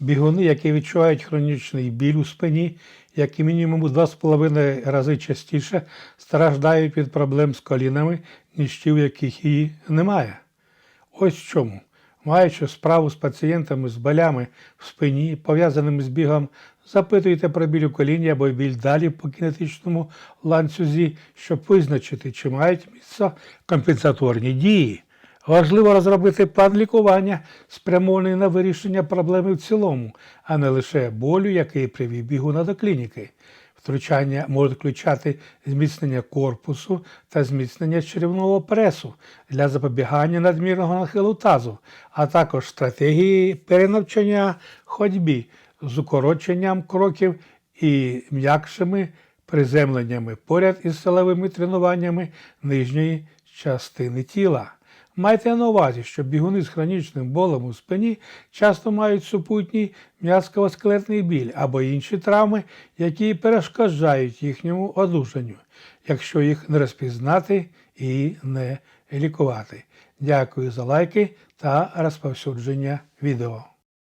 Бігуни, які відчувають хронічний біль у спині, як і мінімум у 2,5 рази частіше страждають від проблем з колінами, ніж ті, у яких її немає. Ось чому. Маючи справу з пацієнтами з болями в спині, пов'язаними з бігом, запитуйте про біль у коліні або біль далі по кінетичному ланцюзі, щоб визначити, чи мають місце компенсаторні дії. Важливо розробити план лікування, спрямований на вирішення проблеми в цілому, а не лише болю, який привів бігуна до клініки. Втручання можуть включати зміцнення корпусу та зміцнення черевного пресу для запобігання надмірного нахилу тазу, а також стратегії перенавчання ходьбі з укороченням кроків і м'якшими приземленнями поряд із силовими тренуваннями нижньої частини тіла. Майте на увазі, що бігуни з хронічним болем у спині часто мають супутній м'язково-скелетний біль або інші травми, які перешкоджають їхньому одужанню, якщо їх не розпізнати і не лікувати. Дякую за лайки та розповсюдження відео.